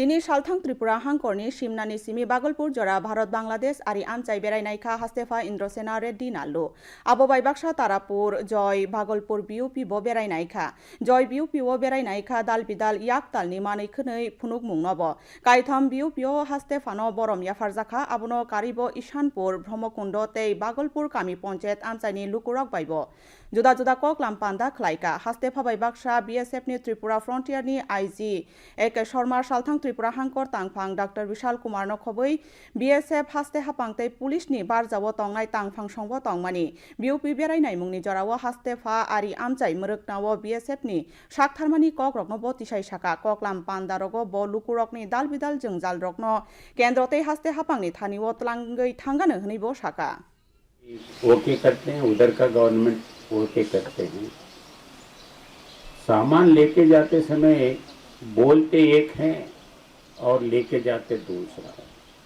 তিনি সালথং ত্রিপুরা হাংকর্নি সিমনানি সিমি বাগলপুর জরা ভারত বাংলাদেশ আর আনচাই বেড়াই বেড়াইনাইখা হাস্তেফা ইন্দ্রসেনা রেড্ডি নাল্লু আববাইবাকসা তারাপুর জয় ভাগলপুর বিউপি ব বেড়াইনাইখা জয় বিউপি ও বেড়াই বেড়াইনাইখা দাল বিদাল ইয়াক তালনি মানৈখনৈ ফুনুক কাইথম বিউপি ও হাস্তেফানো বরম ইয়াফার জাখা আবনো কারিব ইশানপুর ব্রহ্মকুণ্ড তেই বাগলপুর কামি পঞ্চায়েত আনচাইনি লুকুরক বাইব जुदा जुदा कक लामपान्दा ख्लाइका हास्तेफा बाइबाक्सा बीएसएफ नि त्रिपुरा फ्रन्टियर नि आइजी एके शर्मा সালথং ত্রিপুরা হাংকর তাংফাং ডাক্তার বিশাল কুমার নখবই বিএসএফ হাস্তে তৈ পুলিশ নি বার বারজাব তংনাই তাংফাং সংব তংমানি বিউপি বেড়াইনাই মুংনি জরাও হাস্তে ফা আরি আমচাই মরকনাও বিএসএফনি সাকথারমানি কক রগ্ন ব তিসাই শাখা ককলাম পান্দারগ ব লুকু লুকুরকনি দাল বিদাল জংজাল রগ্ন কেন্দ্রতে হাস্তে হাপাংনি থানিও তলাঙ্গই থাঙ্গানো হনিব সাকা ओके करते हैं उधर का गवर्नमेंट ओके करते हैं सामान लेके जाते समय बोलते एक हैं और लेके जाते दूसरा